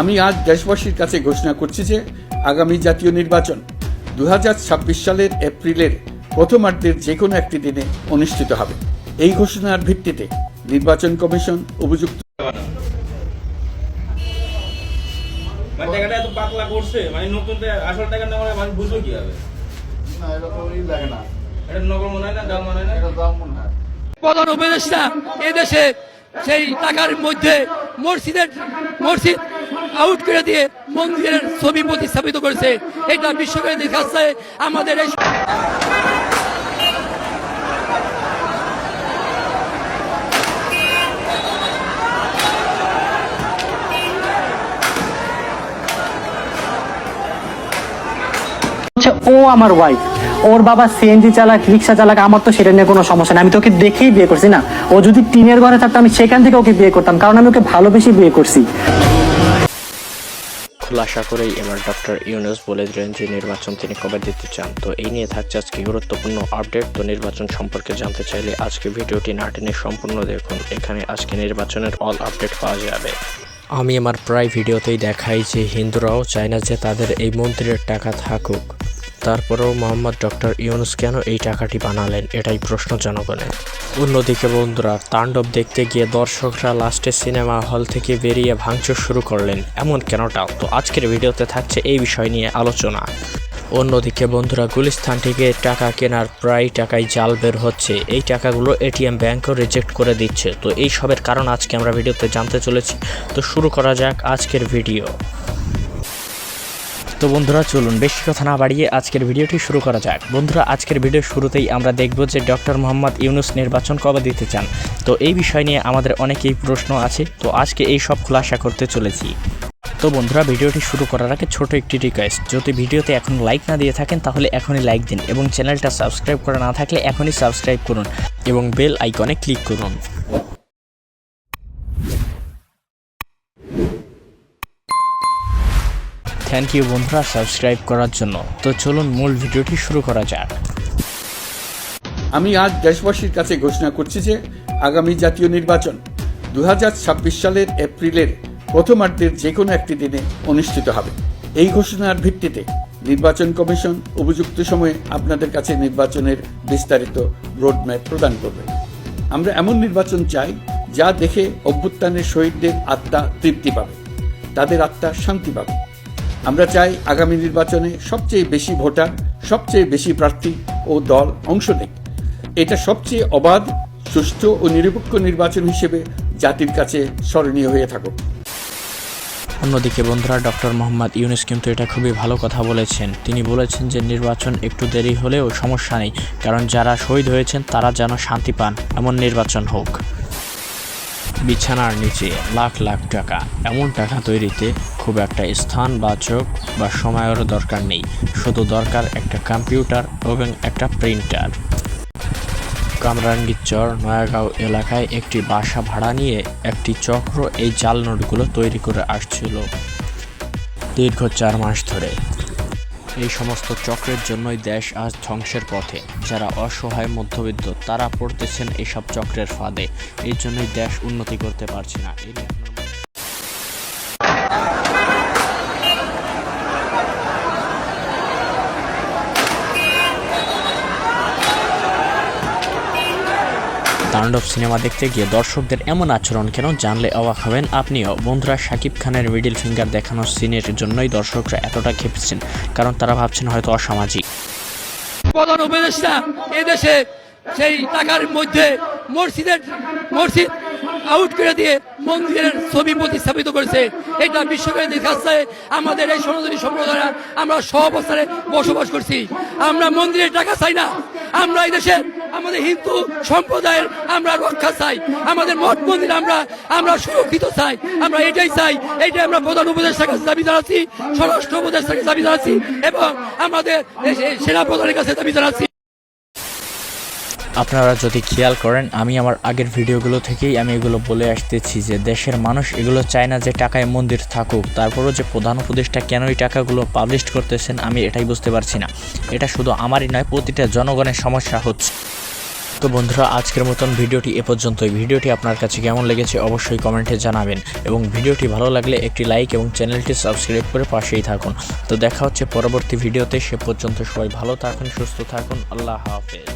আমি আজ দেশবাসীর কাছে ঘোষণা করছি যে আগামী জাতীয় নির্বাচন দুই হাজার ছাব্বিশ সালের এপ্রিলের প্রথমার্ধের যে কোনো একটি দিনে অনুষ্ঠিত হবে। এই ঘোষণার ভিত্তিতে নির্বাচন কমিশন উপযুক্ত মানে পাতলা করছে। মানে নতুন আসল টাকা না মানে মানুষ কি হবে না এটা লাগে না। এটা নকল মনে হয় না ডাল মনে হয় না? এটা দাম মনে হয়। প্রধান উপদেষ্টা এদেশে সেই টাকার মধ্যে মসজিদের মসজিদ আউট করে দিয়ে মন্দিরের ছবি প্রতিস্থাপিত করেছে। এটা বিশ্বকে দেখাচ্ছে আমাদের এই হচ্ছে ও আমার ওয়াইফ ওর বাবা সিএনজি চালাক, রিক্সা চালাক, আমার তো সেটা নিয়ে কোনো সমস্যা নেই। আমি তো ওকে দেখেই বিয়ে করছি না। ও যদি টিনের ঘরে থাকতো, আমি সেখান থেকে ওকে বিয়ে করতাম, কারণ আমি ওকে ভালোবেসে বিয়ে করছি। খোলাসা করেই এবার ডক্টর ইউনুস বলে দিলেন যে নির্বাচন তিনি কবে দিতে চান। তো এই নিয়ে থাকছে আজকে গুরুত্বপূর্ণ আপডেট। তো নির্বাচন সম্পর্কে জানতে চাইলে আজকে ভিডিওটি না টেনে সম্পূর্ণ দেখুন। এখানে আজকে নির্বাচনের অল আপডেট পাওয়া যাবে। আমি আমার প্রায় ভিডিওতেই দেখাই যে হিন্দুরাও চায় না যে তাদের এই মন্ত্রীর টাকা থাকুক। তারপরেও মোহাম্মদ ডক্টর ইউনুস কেন এই টাকাটি বানালেন? এটাই প্রশ্ন জনগণের। অন্যদিকে বন্ধুরা, তাণ্ডব দেখতে গিয়ে দর্শকরা লাস্টে সিনেমা হল থেকে বেরিয়ে ভাঙচুর শুরু করলেন। এমন কেনটা তো আজকের ভিডিওতে থাকছে এই বিষয় নিয়ে আলোচনা। অন্যদিকে বন্ধুরা, গুলিস্তান থেকে টাকা কেনার প্রায় টাকায় জাল বের হচ্ছে। এই টাকাগুলো এটিএম ব্যাংকও রিজেক্ট করে দিচ্ছে। তো এই সবের কারণ আজকে আমরা ভিডিওতে জানতে চলেছি। তো শুরু করা যাক আজকের ভিডিও। তো বন্ধুরা, চলুন বেশি কথা না বাড়িয়ে আজকের ভিডিওটি শুরু করা যাক। বন্ধুরা, আজকের ভিডিও শুরুতেই আমরা দেখব যে ডক্টর মোহাম্মদ ইউনুস নির্বাচন কবে দিতে চান। তো এই বিষয় নিয়ে আমাদের অনেকেই প্রশ্ন আছে, তো আজকে এই সব খোলাসা করতে চলেছি। তো বন্ধুরা, ভিডিওটি শুরু করার আগে ছোট একটি রিকোয়েস্ট যদি ভিডিওতে এখন লাইক না দিয়ে থাকেন, তাহলে এখনই লাইক দিন এবং চ্যানেলটা সাবস্ক্রাইব করা না থাকলে এখনই সাবস্ক্রাইব করুন এবং বেল আইকনে ক্লিক করুন। থ্যাংক ইউ বন্ধুরা সাবস্ক্রাইব করার জন্য। তো চলুন মূল ভিডিওটি শুরু করা যাক। আমি আজ দেশবাসীর কাছে ঘোষণা করছি যে আগামী জাতীয় নির্বাচন দু সালের এপ্রিলের প্রথমার্ধের যে কোনো একটি দিনে অনুষ্ঠিত হবে। এই ঘোষণার ভিত্তিতে নির্বাচন কমিশন উপযুক্ত সময়ে আপনাদের কাছে নির্বাচনের বিস্তারিত রোডম্যাপ প্রদান করবে। আমরা এমন নির্বাচন চাই যা দেখে অভ্যুত্থানের শহীদদের আত্মা তৃপ্তি পাবে, তাদের আত্মা শান্তি পাবে। আমরা চাই আগামী নির্বাচনে সবচেয়ে বেশি ভোটার, সবচেয়ে বেশি প্রার্থী ও দল অংশ নেয় এটা সবচেয়ে অবাধ, সুষ্ঠু ও নিরপেক্ষ নির্বাচন হিসেবে জাতির কাছে স্মরণীয় হয়ে থাকুক। অন্যদিকে বন্ধুরা, ডক্টর মোহাম্মদ ইউনুস কিন্তু এটা খুবই ভালো কথা বলেছেন। তিনি বলেছেন যে নির্বাচন একটু দেরি হলেও সমস্যা নেই, কারণ যারা শহীদ হয়েছেন তারা যেন শান্তি পান, এমন নির্বাচন হোক। বিছানার নিচে লাখ লাখ টাকা। এমন টাকা তৈরিতে খুব একটা স্থানবাচক বা চোখ বা সময়ের দরকার নেই। শুধু দরকার একটা কম্পিউটার এবং একটা প্রিন্টার। কামরাঙ্গীরচর, নয়াগাঁও এলাকায় একটি বাসা ভাড়া নিয়ে একটি চক্র এই জাল নোটগুলো তৈরি করে আসছিল। দীর্ঘ চার মাস ধরে এই সমস্ত চক্রের জন্যই দেশ আজ ধ্বংসের পথে। যারা অসহায় মধ্যবিত্ত, তারা পড়তেছেন এসব চক্রের ফাঁদে। এই জন্যই দেশ উন্নতি করতে পারছে না। এই তাণ্ডব সিনেমা দেখতে গিয়ে দর্শকদের এমন আচরণ কেন জানলে অবাক হবেন আপনিও। বন্ধুরা, শাকিব খানের মিডিল ফিঙ্গার দেখানোর সিনের জন্যই দর্শকরা এতটা খেপেছেন কারণ তারা ভাবছেন হয়তো অসামাজিক। প্রধান উপদেষ্টা এদেশে সেই টাকার মধ্যে মসজিদের, মসজিদ আউট করে দিয়ে মন্দিরের ছবি প্রতিস্থাপিত করেছে। এটা বিশ্বকে দেখাচ্ছে। আমাদের এই সনাতনী সম্প্রদায়রা আমরা সহবস্থানে বসবাস করছি। আমরা মন্দিরের টাকা চাই না। আমরা এই দেশের আমাদের হিন্দু সম্প্রদায়ের আমরা রক্ষা চাই, আমাদের মঠ মন্দির আমরা আমরা সুরক্ষিত চাই, আমরা এটাই চাই, এটাই আমরা প্রধান উপদেষ্টার কাছে দাবি জানাচ্ছি, স্বরাষ্ট্র উপদেষ্টার কাছে দাবি জানাচ্ছি এবং আমাদের দেশে- সেনা প্রধানের কাছে দাবি জানাচ্ছি। আপনারা যদি খেয়াল করেন, আমি আমার আগের ভিডিওগুলো থেকেই আমি এগুলো বলে আসতেছি যে দেশের মানুষ এগুলো চায় না যে টাকায় মন্দির থাকুক, তারপরও যে প্রধান উপদেষ্টা কেন এই টাকাগুলো পাবলিশ করতেছেন, আমি এটাই বুঝতে পারছি না। এটা শুধু আমারই নয়, প্রতিটা জনগণের সমস্যা হচ্ছে। তো বন্ধুরা, আজকের মতন ভিডিওটি এ পর্যন্তই। ভিডিওটি আপনার কাছে কেমন লেগেছে অবশ্যই কমেন্টে জানাবেন এবং ভিডিওটি ভালো লাগলে একটি লাইক এবং চ্যানেলটি সাবস্ক্রাইব করে পাশেই থাকুন। তো দেখা হচ্ছে পরবর্তী ভিডিওতে, সে পর্যন্ত সবাই ভালো থাকুন, সুস্থ থাকুন, আল্লাহ হাফেজ।